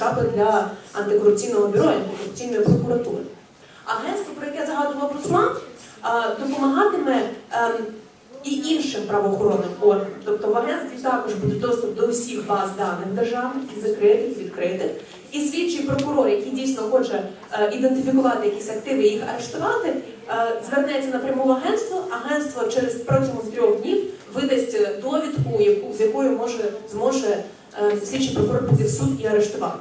хоча б для антикорупційного бюро, антикорупційної прокуратури. Агентство, про яке згадував Руслан, е, допомагатиме ем, і іншим правоохоронним органам. Тобто в агентстві також буде доступ до всіх баз даних державних, і закритих, і відкритих. І слідчий прокурор, який дійсно хоче е, ідентифікувати якісь активи і їх арештувати, е, звернеться напряму в агентство. Агентство через протягом трьох днів видасть довідку, яку з якою може зможе е, слідчий прокурор піти в суд і арештувати.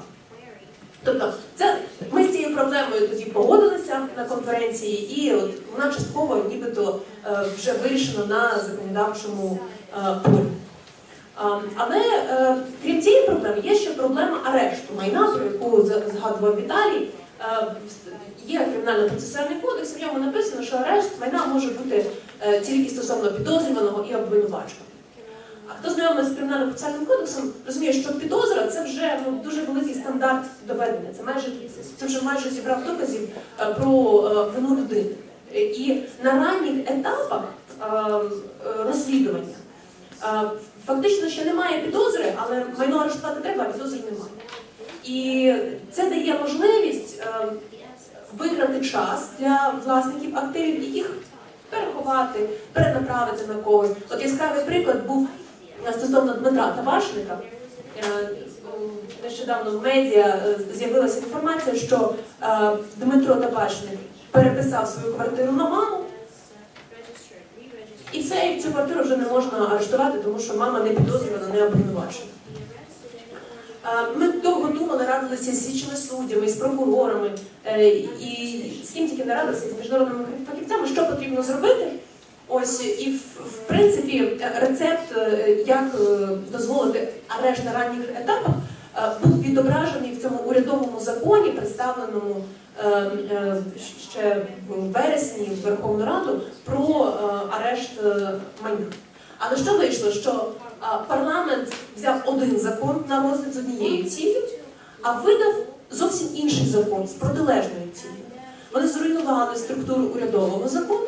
Тобто, це ми з цією проблемою тоді погодилися на конференції, і от вона частково нібито е, вже вирішена на законодавчому е, полі. Але е, крім цієї проблеми, є ще проблема арешту майна, про яку згадував Віталій. Є кримінально-процесуальний кодекс, в ньому написано, що арешт майна може бути тільки стосовно підозрюваного і обвинуваченого. А хто знайомий з кримінально-процесуальним кодексом, розуміє, що підозра це вже ну, дуже великий стандарт доведення. Це майже це вже майже зібрав доказів е, про е, вину людини. І на ранніх етапах е, розслідування фактично ще немає підозри, але майно арештувати треба, а підозри немає. І це дає можливість виграти час для власників активів і їх переховати, перенаправити на когось. От яскравий приклад був стосовно Дмитра Табашника. Е, Нещодавно в медіа е, з'явилася інформація, що е, Дмитро Табашник переписав свою квартиру на маму, і все, і цю квартиру вже не можна арештувати, тому що мама не підозрювана, не обвинувачена. Е, Ми довго думали, радилися з слідчими суддями, з прокурорами, е, і з ким тільки не радилися, з міжнародними фахівцями, що потрібно зробити. Ось і в принципі рецепт, е, як е, дозволити арешт на ранніх етапах, е, був відображений в цьому урядовому законі, представленому ще в вересні в Верховну Раду про арешт майна. Але що вийшло? Що парламент взяв один закон на розгляд з однією цілею, а видав зовсім інший закон з протилежною цілею. Вони зруйнували структуру урядового закону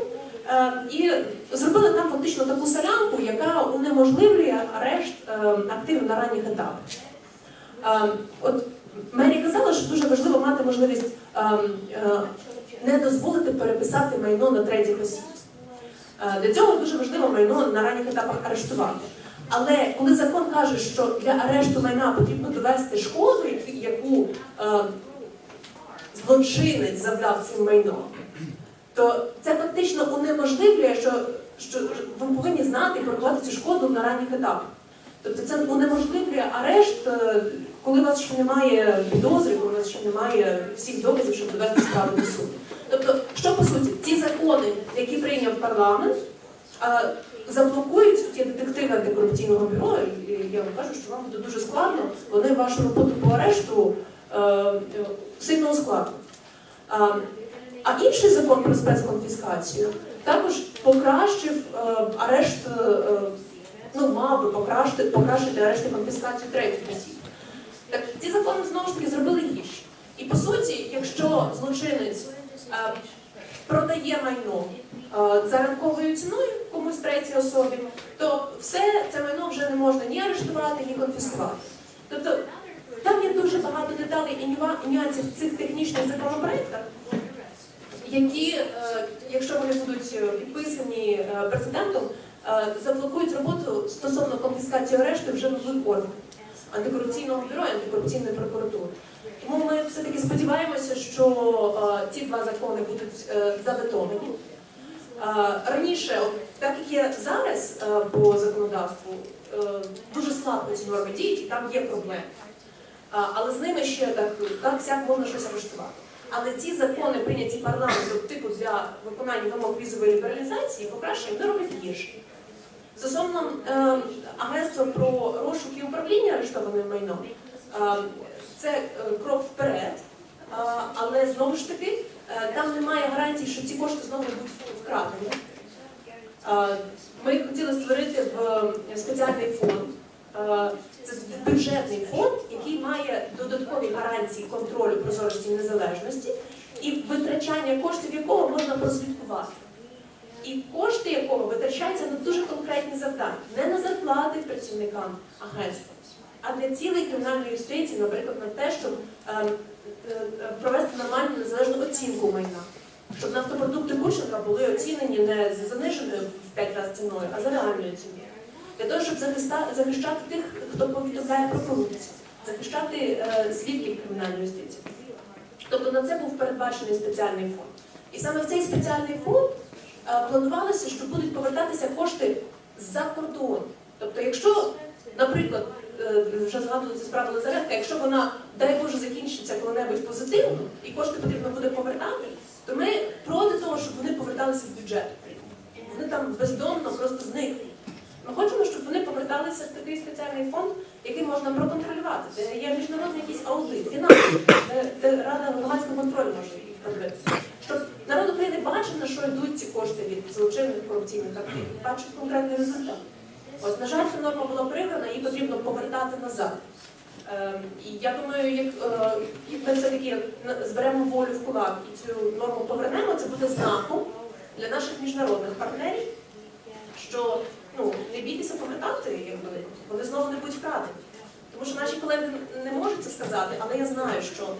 і зробили там фактично таку солянку, яка унеможливлює арешт е, активів на ранніх етапах. Е, от Мері казала, що дуже важливо мати можливість е, е, не дозволити переписати майно на третіх осіб. Е, Для цього дуже важливо майно на ранніх етапах арештувати. Але коли закон каже, що для арешту майна потрібно довести шкоду, яку- е, злочинець завдав цим майном, то це фактично унеможливлює, що, що ви повинні знати і порахувати цю шкоду на ранніх етапах. Тобто це унеможливлює арешт, е, коли у вас ще немає підозри, коли у вас ще немає всіх доказів, щоб довести справу до суду. Тобто, що по суті, ці закони, які прийняв парламент, е, заблокують ті детективи антикорупційного бюро, і я вам кажу, що вам буде дуже складно, вони вашу роботу по арешту е, сильно ускладнять. А, інший закон про спецконфіскацію також покращив е, арешт, е, е, ну мав би покращити, покращити арешт і конфіскацію третіх осіб. Так ці закони знову ж таки зробили гірше. І по суті, якщо злочинець продає майно за ринковою ціною комусь третій особі, то все це майно вже не можна ні арештувати, ні конфіскувати. Тобто там є дуже багато деталей і нюансів в цих технічних законопроектах, які, е, якщо вони будуть е, підписані е, президентом, заблокують роботу стосовно конфіскації арешту вже нових органів антикорупційного бюро і антикорупційної прокуратури. Тому ми все-таки сподіваємося, що ці два закони будуть заветовані. Раніше, так як є зараз по законодавству, дуже слабо ці норми діють, і там є проблеми. Але з ними ще так, так сяк можна щось арештувати. Але ці закони, прийняті парламентом, типу для виконання вимог візової лібералізації, покращення не роблять гірше. Стосовно е, агентства про розшук і управління арештованим майном, е, це е, крок вперед, е, але знову ж таки е, там немає гарантій, що ці кошти знову будуть вкрадені. Е, Ми хотіли створити в е, спеціальний фонд. Е, Це бюджетний фонд, який має додаткові гарантії контролю прозорості і незалежності, і витрачання коштів якого можна прослідкувати. І кошти якого витрачаються на дуже конкретні завдання, не на зарплати працівникам агентства, а для цілей кримінальної юстиції, наприклад, на те, щоб е, е, провести нормальну незалежну оцінку майна. Щоб нафтопродукти Курченка були оцінені не з заниженою в 5 разів ціною, а за реальною ціною. Для того, щоб захищати тих, хто повідомляє про корупцію, захищати е, свідків кримінальної юстиції. Тобто на це був передбачений спеціальний фонд. І саме в цей спеціальний фонд е, планувалося, що будуть повертатися кошти з-за кордону. Тобто, якщо, наприклад, е, вже згадувалася справа Лазаренка, якщо вона, дай Боже, закінчиться коли-небудь позитивно і кошти потрібно буде повертати, то ми проти того, щоб вони поверталися в бюджет. Вони там бездомно просто зникли. Ми хочемо, щоб вони поверталися в такий спеціальний фонд, який можна проконтролювати, де є міжнародний якийсь аудит, фінансовий, де, де Рада громадського контролю може їх подивитися. Щоб народ України бачив, на що йдуть ці кошти від злочинних корупційних активів, бачив конкретний результат. Ось, на жаль, ця норма була прибрана, її потрібно повертати назад. Ем, і я думаю, як е, ми все-таки зберемо волю в кулак і цю норму повернемо, це буде знаком для наших міжнародних партнерів, що ну, не бійтеся повертати, якби вони знову не будуть вкрадені. Тому що наші колеги не можуть це сказати, але я знаю, що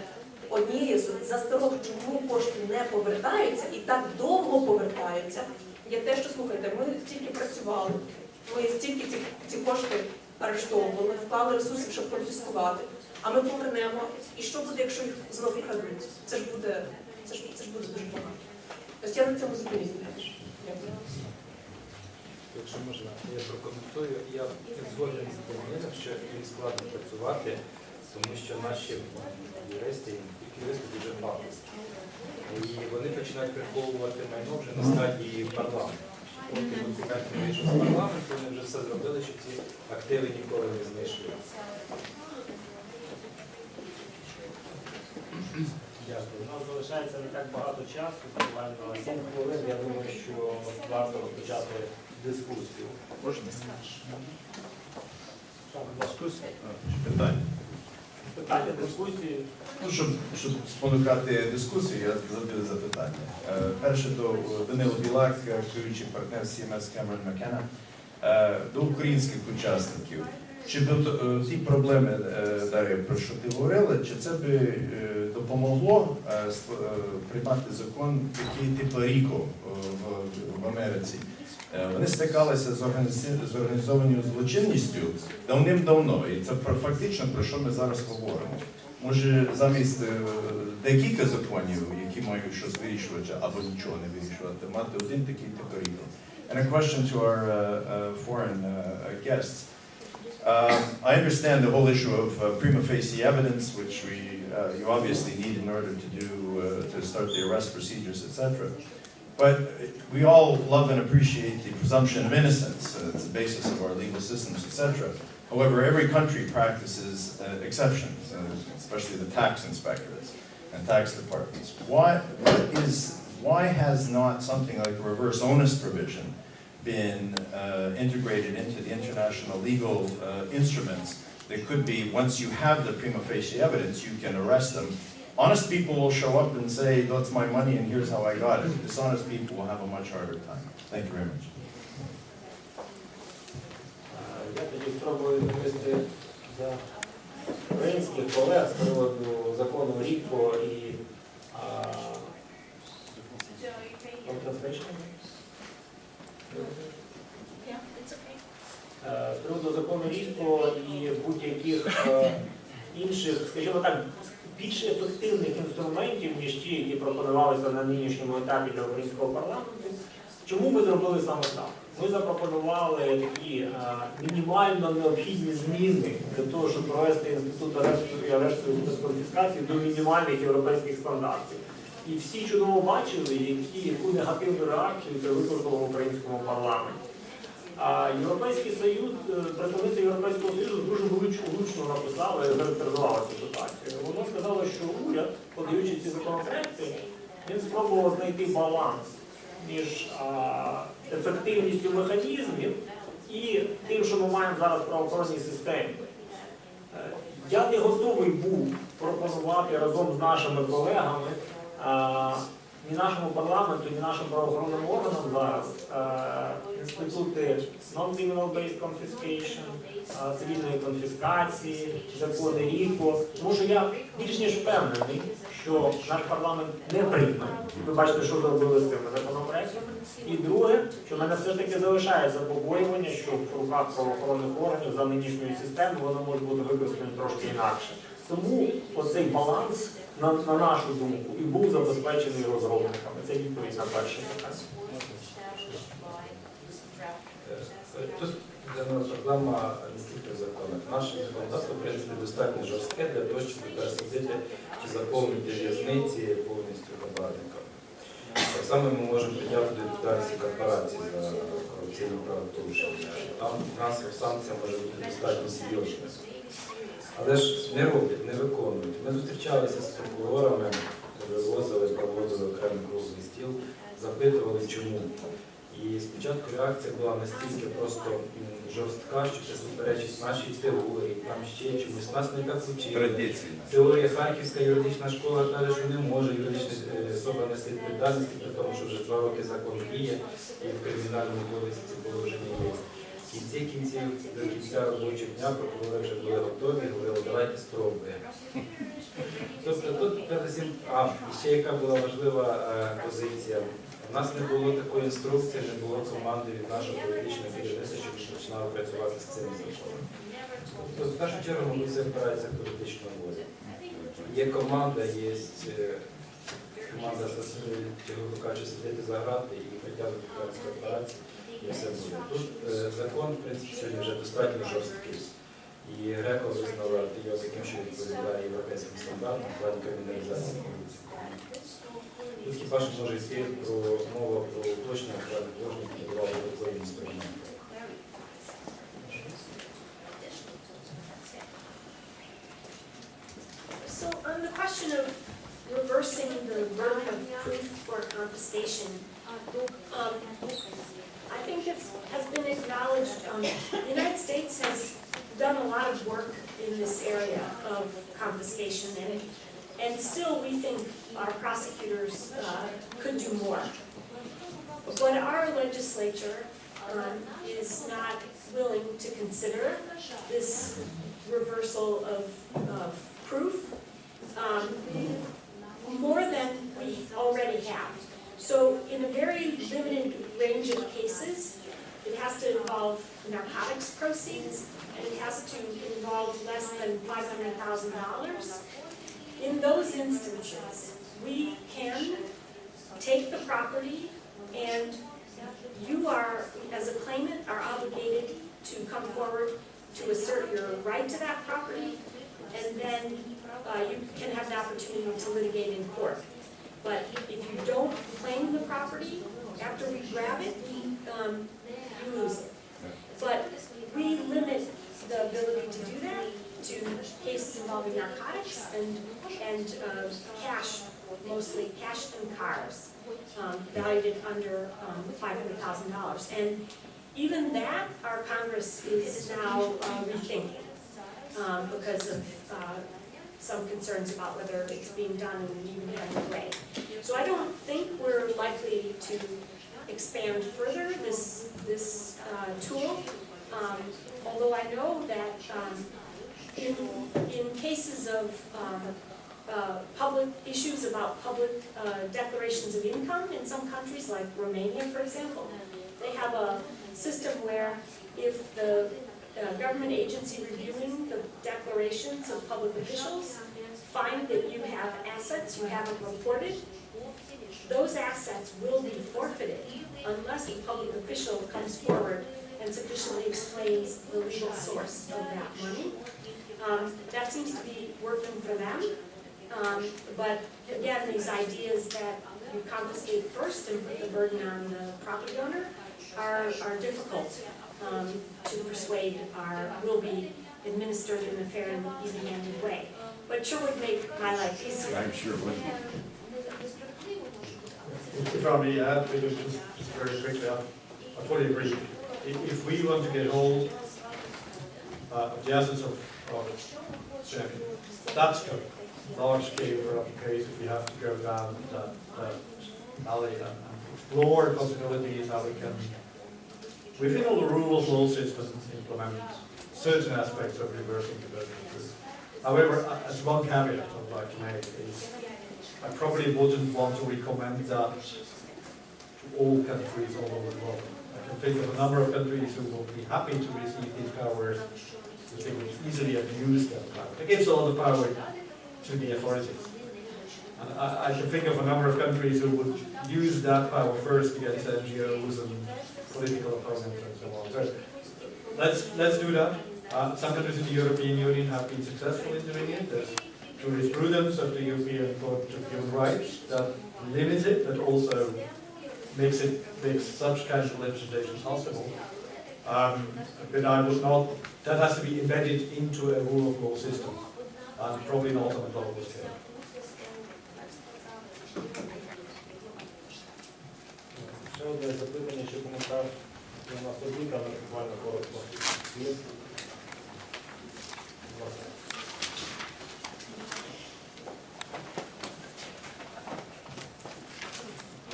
однією з засторог, чому кошти не повертаються і так довго повертаються, є те, що слухайте, ми стільки працювали, ми стільки ці, ці кошти арештовували, вклали ресурси, щоб конфіскувати. А ми повернемо. І що буде, якщо їх знов вкрадуть? Це ж буде, це ж, це ж буде дуже багато. Тобто я на цьому зупинюсь. Дякую. Якщо можна, я прокоментую. Я згоден з Полонinem, що їм складно працювати, тому що наші юристи, тільки юристи дуже багато. І вони починають приховувати майно вже на стадії парламенту. Поки документ не вийшов з парламенту, вони вже все зробили, щоб ці активи ніколи не знайшли. Дякую. У нас залишається не так багато часу, буквально 7 хвилин. Я думаю, що варто розпочати дискусію. Можна? Дискусія? Питання. Питання дискусії. Ну, щоб, щоб спонукати дискусію, я задаю запитання. Е, Перше до Данило Білак, керуючий партнер CMS Cameron McKenna, Е, до українських учасників. Чи би е, ті проблеми, е, Дар'я, про що ти говорила, чи це би е, допомогло е, е, приймати закон, такий типу РІКО е, в, Америці? Вони стикалися з, організованою злочинністю давним-давно, і це фактично про що ми зараз говоримо. Може, замість декілька законів, які мають щось вирішувати або нічого не вирішувати, мати один такий тепоріко. And a question to our uh, uh, foreign uh, uh, guests. Um, I understand the whole issue of uh, prima facie evidence, which we uh, you obviously need in order to do uh, to start the arrest procedures, etc. But we all love and appreciate the presumption of innocence. Uh, it's the basis of our legal systems, etc. However, every country practices uh, exceptions, uh, especially the tax inspectors and tax departments. Why, what is, why has not something like a reverse onus provision been uh, integrated into the international legal uh, instruments that could be, once you have the prima facie evidence, you can arrest them. Honest people will show up and say, that's my money and here's how I got it. Dishonest people will have a much harder time. Thank you very much. Е, Я тоді спробую відповісти за українських колег з приводу закону РІКО інших, скажімо так, більш ефективних інструментів, ніж ті, які пропонувалися на нинішньому етапі для українського парламенту. Чому ми зробили саме так? Ми запропонували такі е, мінімально необхідні зміни для того, щоб провести інститут арешту і арешту без конфіскації до мінімальних європейських стандартів. І всі чудово бачили, які, яку негативну реакцію це викликало в українському парламенті. А Європейський Союз, е, представництво Європейського Союзу дуже влучно, написало і характеризувало цю ситуацію. Воно сказало, що уряд, подаючи ці законопроекти, він спробував знайти баланс між а, ефективністю механізмів і тим, що ми маємо зараз в правоохоронній системі. Е, Я не готовий був пропонувати разом з нашими колегами а, ні нашому парламенту, ні нашим правоохоронним органам зараз е, інститути non-criminal based confiscation, е, цивільної конфіскації, закони РІКО. Тому що я більш ніж впевнений, що наш парламент не прийме. Ви бачите, що зробили з цими законопроектами. І друге, що в мене все ж таки залишається побоювання, що в руках правоохоронних органів за нинішньої системи воно може бути використано трошки інакше. Тому оцей баланс, на, на нашу думку, і був забезпечений розробниками. Це відповідь на перше питання. Для нас проблема не стільки в законах. Наше законодавство, в принципі, достатньо жорстке для того, щоб пересадити чи заповнити в'язниці повністю хабарниками. Так само ми можемо притягти до відповідальності корпорацій за корупційне правопорушення. Там фінансова санкція може бути достатньо серйозною. Але ж не роблять, не виконують. Ми зустрічалися з прокурорами, вивозили, проводили окремий круглий стіл, запитували, чому. І спочатку реакція була настільки просто жорстка, що це суперечить нашій теорії, там ще чомусь нас не так вчили. Теорія Харківська юридична школа каже, що не може юридична е, особа нести відповідальності, при тому, що вже два роки закон діє і в кримінальному кодексі це положення є. Кінці кінців до кінця робочого дня прокурори вже були готові, говорили, давайте спробуємо. Тобто тут передусім, а ще яка була важлива е, позиція. У нас не було такої інструкції, не було команди від нашого політичного керівництва, щоб починали працювати з цим законом. Тобто, в першу чергу, мабуть, це впирається в політичну волю. Є команда, є команда чого кажуть, сидіти за грати і притягнути до операції, і все буде. Тут е, закон, в принципі, сьогодні вже достатньо жорсткий. І Греко визнала його таким, що відповідає європейським стандартам в плані криміналізації корупції. Тут хіба що може йти про мова про уточнення вклади кожних підбивали такої інструменти. So on the question of reversing the burden of proof for confiscation, um, I think it has been acknowledged, um, the United States has done a lot of work in this area of confiscation, and, and still we think our prosecutors, uh, could do more. But our legislature, um, is not willing to consider this reversal of, of proof, um, more than we already have. So in a very limited range of cases, it has to involve narcotics proceeds, and it has to involve less than five hundred thousand dollars. In those instances, we can take the property and you are, as a claimant, are obligated to come forward to assert your right to that property, and then uh, you can have the opportunity to litigate in court. But if you don't claim the property after we grab it, um, you lose it. But we limit the ability to do that to cases involving narcotics and, and uh, cash, mostly cash and cars, um, valued at under um, $500,000. And even that, our Congress is now uh, rethinking um, because of uh, some concerns about whether it's being done in an even-handed way. So I don't think we're likely to expand further this, this uh, tool, um, although I know that um, in, in cases of um, uh, public, issues about public uh, declarations of income in some countries, like Romania, for example, they have a system where if the uh, government agency reviewing the declarations of public officials find that you have assets you haven't reported, those assets will be forfeited unless a public official comes forward and sufficiently explains the legal source of that money. Um, That seems to be working for them. Um, But again, these ideas that you confiscate first and put the burden on the property owner are, are difficult um, to persuade are, will be administered in a fair and even-handed way. But sure would make my life easier. I'm sure it would. If I may add, Peter, just just very quickly, I I fully agree. If, if we want to get hold uh, of the essence of, of checking, that scope, large scale for applications, we have to go down that, that Ali, and and explore possibilities how we can, within all the rules, law systems, implement certain aspects of reversing burden. However, as one caveat I'd like to make is, I probably wouldn't want to recommend that to all countries all over the world. I can think of a number of countries who will be happy to receive these powers, because they would easily abuse that power. It gives all the power to the authorities. And I, I can think of a number of countries who would use that power first against NGOs and political opponents and so on. So let's, let's do that. Uh, some countries in the European Union have been successful in doing it. There's jurisprudence of the European Court of Human Rights that limits it, but also makes it, makes such kind of legislation possible. Um, but I would not, that has to be embedded into a rule of law system, and probably not on a global scale. Ще одне запитання, чи коментар у нас один, але буквально коротко.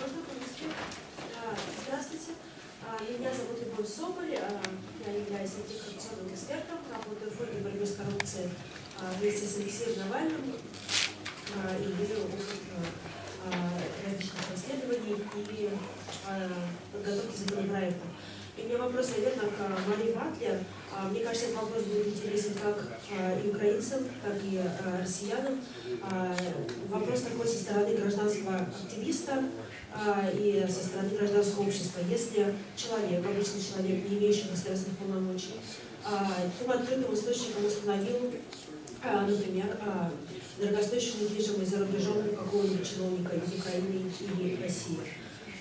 Можно по-русски? А, Здравствуйте, А, меня зовут Любовь Соболь, А, я являюсь антикоррупционным экспертом, работаю в фонде борьбы с коррупцией. А, вместе с Алексеем Навальным А, и веду опыт а, различных расследований и а, подготовки законопроекта. И у меня вопрос, наверное, к Марии Батлер. А, Мне кажется, этот вопрос будет интересен как а, и украинцам, так и россиянам. А, Вопрос такой со стороны гражданского активиста а, и со стороны гражданского общества. Если человек, обычный человек, не имеющий государственных полномочий, таким открытым источником установил, например, дорогостоящую недвижимость за рубежом какого-нибудь чиновника из Украины или России,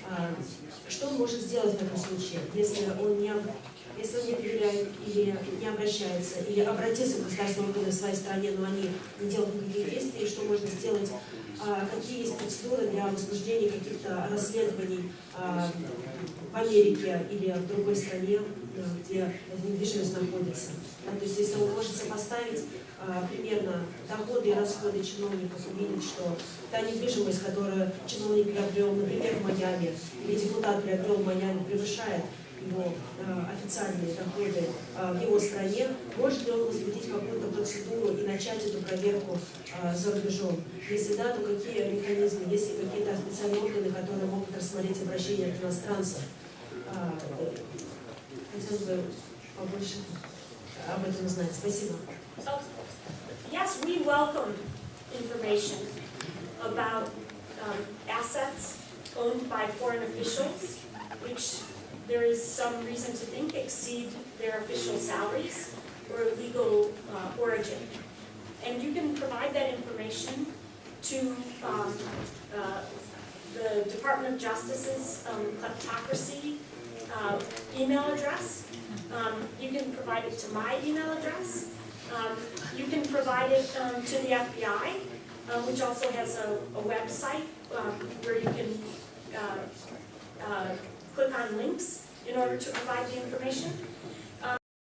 а, что он может сделать в этом случае, если он не, если он не проверяет или не обращается, или обратился к государственным органам в своей стране, но они не делают никаких действий, что можно сделать, а, какие есть процедуры для возбуждения каких-то расследований а, в Америке или в другой стране, где эта недвижимость находится. То есть если он может сопоставить примерно доходы и расходы чиновников, увидеть, что та недвижимость, которую чиновник приобрел, например, в Майами, или депутат приобрел в Майами, превышает его э, официальные доходы э, в его стране, может ли он возбудить какую-то процедуру и начать эту проверку за рубежом? Если да, то какие механизмы, есть ли какие-то специальные органы, которые могут рассмотреть обращения от иностранцев? А, Хотелось бы побольше об этом узнать. Спасибо. Yes, we welcome information about um, assets owned by foreign officials, which there is some reason to think exceed their official salaries or legal uh, origin. And you can provide that information to um, uh, the Department of Justice's um, kleptocracy uh, email address. Um, You can provide it to my email address. Um, You can provide it um, to the FBI, uh, which also has a a website um, where you can uh, uh, click on links in order to provide the information.